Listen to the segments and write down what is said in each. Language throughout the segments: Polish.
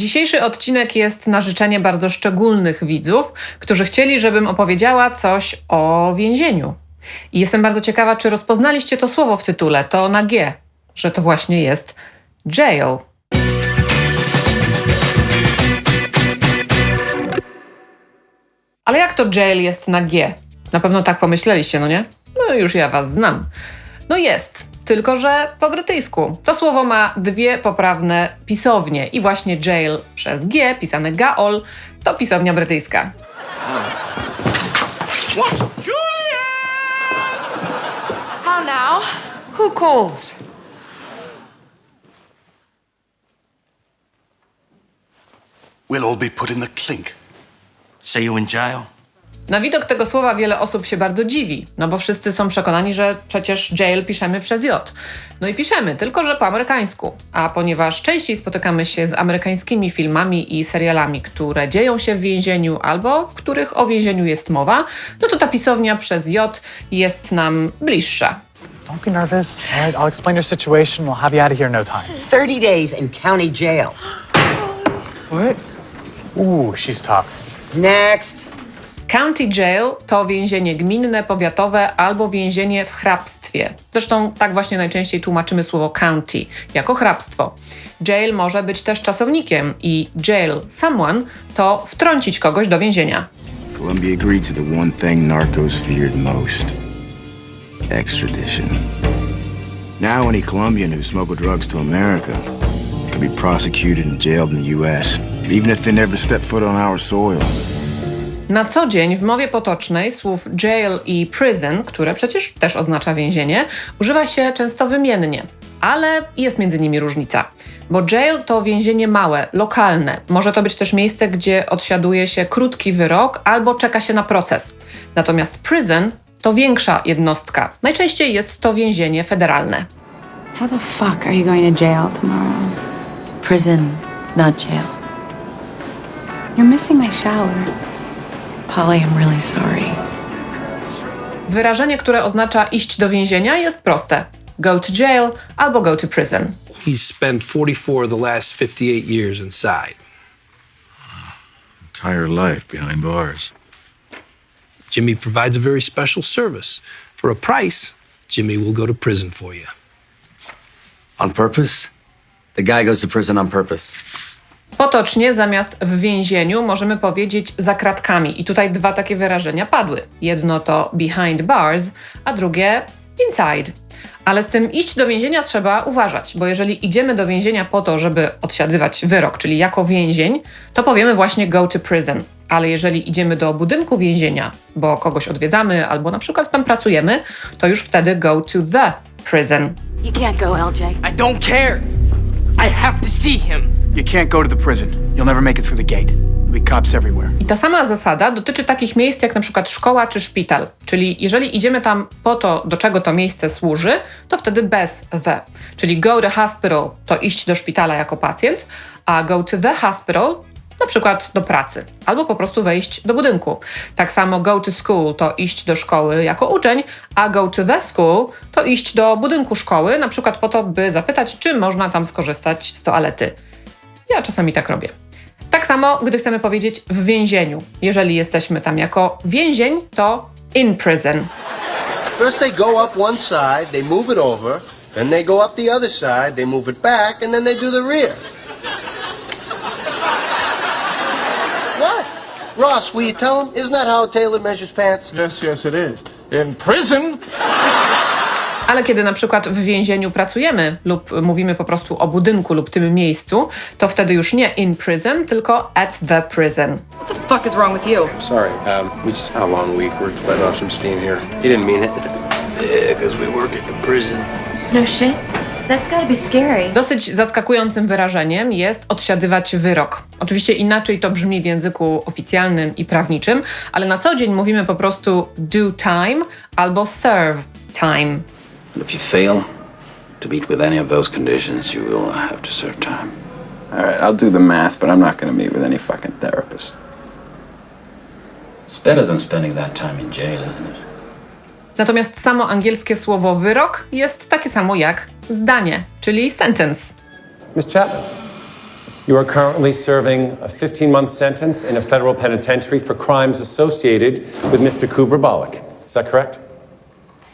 Dzisiejszy odcinek jest na życzenie bardzo szczególnych widzów, którzy chcieli, żebym opowiedziała coś o więzieniu. I jestem bardzo ciekawa, czy rozpoznaliście to słowo w tytule, to na G, że to właśnie jest jail. Ale jak to jail jest na G? Na pewno tak pomyśleliście, no nie? No już ja was znam. No jest, tylko że po brytyjsku. To słowo ma dwie poprawne pisownie i właśnie jail przez G, pisane gaol, to pisownia brytyjska. How now? Who calls? We'll all be put in the clink. Say you in jail? Na widok tego słowa wiele osób się bardzo dziwi, no bo wszyscy są przekonani, że przecież jail piszemy przez J. No i piszemy, tylko że po amerykańsku. A ponieważ częściej spotykamy się z amerykańskimi filmami i serialami, które dzieją się w więzieniu albo w których o więzieniu jest mowa, no to ta pisownia przez J jest nam bliższa. Don't be nervous. All right, I'll explain your situation. We'll have you out of here in no time. 30 days in county jail. What? Ooh, she's tough. Next. County jail to więzienie gminne, powiatowe albo więzienie w hrabstwie. Zresztą tak właśnie najczęściej tłumaczymy słowo county jako hrabstwo. Jail może być też czasownikiem i jail someone to wtrącić kogoś do więzienia. Agreed to the one thing narcos feared most extradition. Now, any Colombian who smuggled drugs to America could be prosecuted and jailed in the U.S., even if they never step foot on our soil. Na co dzień w mowie potocznej słów jail i prison, które przecież też oznacza więzienie, używa się często wymiennie. Ale jest między nimi różnica. Bo jail to więzienie małe, lokalne. Może to być też miejsce, gdzie odsiaduje się krótki wyrok albo czeka się na proces. Natomiast prison to większa jednostka. Najczęściej jest to więzienie federalne. How the fuck are you going to jail tomorrow? Prison, not jail. You're missing my shower. Polly, I'm really sorry. Wyrażenie, które oznacza iść do więzienia, jest proste: go to jail albo go to prison. He's spent 44 of the last 58 years inside. Entire life behind bars. Jimmy provides a very special service. For a price, Jimmy will go to prison for you. On purpose? The guy goes to prison on purpose. Potocznie zamiast w więzieniu możemy powiedzieć za kratkami. I tutaj dwa takie wyrażenia padły. Jedno to behind bars, a drugie inside. Ale z tym iść do więzienia trzeba uważać, bo jeżeli idziemy do więzienia po to, żeby odsiadywać wyrok, czyli jako więzień, to powiemy właśnie go to prison. Ale jeżeli idziemy do budynku więzienia, bo kogoś odwiedzamy albo na przykład tam pracujemy, to już wtedy go to the prison. You can't go, LJ. I don't care. I have to see him. You can't go to the prison. You'll never make it through the gate. Everywhere. I ta sama zasada dotyczy takich miejsc jak na przykład szkoła czy szpital. Czyli jeżeli idziemy tam po to, do czego to miejsce służy, to wtedy bez the. Czyli go to hospital to iść do szpitala jako pacjent, a go to the hospital na przykład do pracy, albo po prostu wejść do budynku. Tak samo go to school to iść do szkoły jako uczeń, a go to the school to iść do budynku szkoły, na przykład po to, by zapytać, czy można tam skorzystać z toalety. Ja czasami tak robię. Tak samo, gdy chcemy powiedzieć w więzieniu. Jeżeli jesteśmy tam jako więzień, to in prison. First they go up one side, they move it over, then they go up the other side, they move it back, and then they do the rear. what? Ross, will you tell him? Isn't that how a tailor measures pants? Yes, yes, it is. In prison? Ale kiedy na przykład w więzieniu pracujemy lub mówimy po prostu o budynku lub tym miejscu, to wtedy już nie in prison, tylko at the prison. What the fuck is wrong with you? Sorry, um, we just had a long week. We're letting off some steam here. He didn't mean it. Yeah, because we work at the prison. No shit. That's gotta be scary. Dosyć zaskakującym wyrażeniem jest odsiadywać wyrok. Oczywiście inaczej to brzmi w języku oficjalnym i prawniczym, ale na co dzień mówimy po prostu do time albo serve time. If you fail to meet with any of those conditions, you will have to serve time. All right, I'll do the math, but I'm not gonna meet with any fucking therapist. It's better than spending that time in jail, isn't it? Natomiast samo angielskie słowo wyrok jest takie samo jak zdanie, czyli sentence. Miss Chapman, You are currently serving a 15 month sentence in a federal penitentiary for crimes associated with Mr. Kubrick. Is that correct?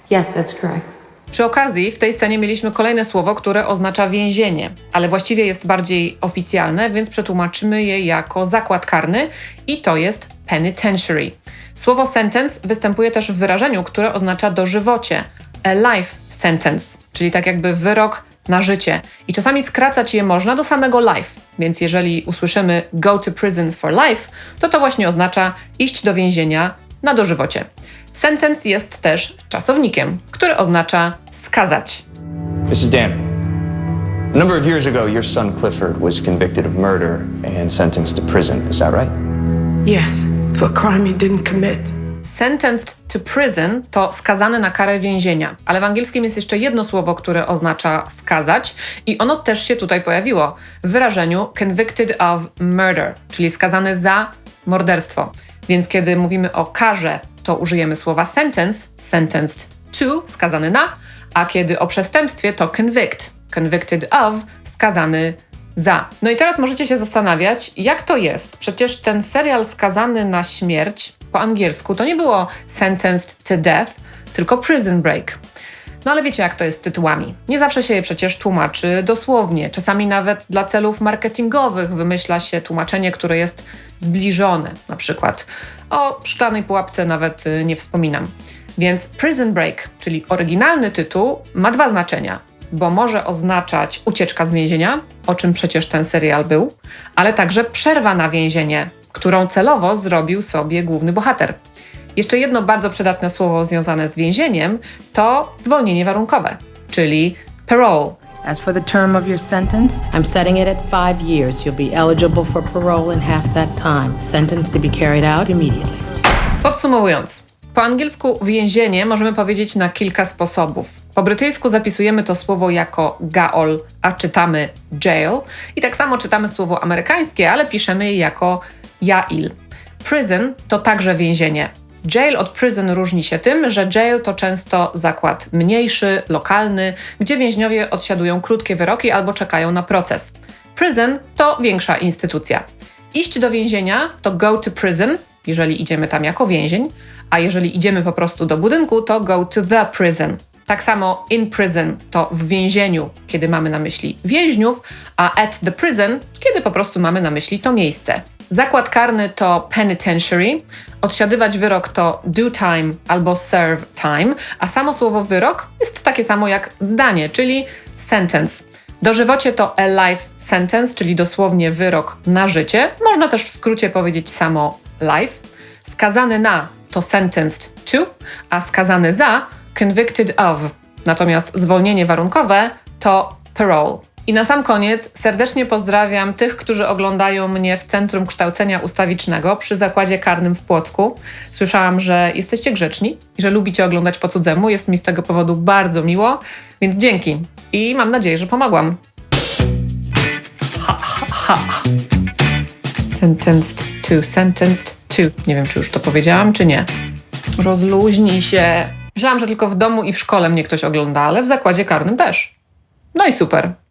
Yes, that's correct. Przy okazji w tej scenie mieliśmy kolejne słowo, które oznacza więzienie, ale właściwie jest bardziej oficjalne, więc przetłumaczymy je jako zakład karny i to jest penitentiary. Słowo sentence występuje też w wyrażeniu, które oznacza dożywocie, a life sentence, czyli tak jakby wyrok na życie. I czasami skracać je można do samego life, więc jeżeli usłyszymy go to prison for life, to to właśnie oznacza iść do więzienia na dożywocie. Sentence jest też czasownikiem, który oznacza skazać. Mrs. Danner, a number of years ago, your son Clifford was convicted of murder and sentenced to prison. Is that right? Yes, for a crime he didn't commit. Sentenced to prison to skazany na karę więzienia, ale w angielskim jest jeszcze jedno słowo, które oznacza skazać i ono też się tutaj pojawiło w wyrażeniu convicted of murder, czyli skazany za morderstwo. Więc kiedy mówimy o karze, to użyjemy słowa sentence, sentenced to, skazany na, a kiedy o przestępstwie to convict, convicted of, skazany za. No i teraz możecie się zastanawiać, jak to jest. Przecież ten serial skazany na śmierć po angielsku to nie było sentenced to death, tylko prison break. No ale wiecie, jak to jest z tytułami. Nie zawsze się je przecież tłumaczy dosłownie. Czasami nawet dla celów marketingowych wymyśla się tłumaczenie, które jest zbliżone. Na przykład o szklanej pułapce nawet y, nie wspominam. Więc Prison Break, czyli oryginalny tytuł, ma dwa znaczenia. Bo może oznaczać ucieczka z więzienia, o czym przecież ten serial był, ale także przerwa na więzienie, którą celowo zrobił sobie główny bohater. Jeszcze jedno bardzo przydatne słowo związane z więzieniem to zwolnienie warunkowe, czyli parole. As for the term of your sentence, I'm setting it at five years. You'll be eligible for parole in half that time. Sentence to be carried out immediately. Podsumowując, po angielsku więzienie możemy powiedzieć na kilka sposobów. Po brytyjsku zapisujemy to słowo jako gaol, a czytamy jail. I tak samo czytamy słowo amerykańskie, ale piszemy je jako jail. Prison to także więzienie. Jail od prison różni się tym, że jail to często zakład mniejszy, lokalny, gdzie więźniowie odsiadują krótkie wyroki albo czekają na proces. Prison to większa instytucja. Iść do więzienia to go to prison, jeżeli idziemy tam jako więzień, a jeżeli idziemy po prostu do budynku, to go to the prison. Tak samo in prison to w więzieniu, kiedy mamy na myśli więźniów, a at the prison, kiedy po prostu mamy na myśli to miejsce. Zakład karny to penitentiary, odsiadywać wyrok to do time albo serve time, a samo słowo wyrok jest takie samo jak zdanie, czyli sentence. Dożywocie to a life sentence, czyli dosłownie wyrok na życie. Można też w skrócie powiedzieć samo life. Skazany na to sentenced to, a skazany za convicted of. Natomiast zwolnienie warunkowe to parole. I na sam koniec serdecznie pozdrawiam tych, którzy oglądają mnie w Centrum Kształcenia Ustawicznego przy Zakładzie Karnym w Płocku. Słyszałam, że jesteście grzeczni i że lubicie oglądać po cudzemu. Jest mi z tego powodu bardzo miło, więc dzięki. I mam nadzieję, że pomogłam. Ha, ha, ha. Sentenced to, sentenced to. Nie wiem, czy już to powiedziałam, czy nie. Rozluźnij się. Myślałam, że tylko w domu i w szkole mnie ktoś ogląda, ale w zakładzie karnym też. No i super.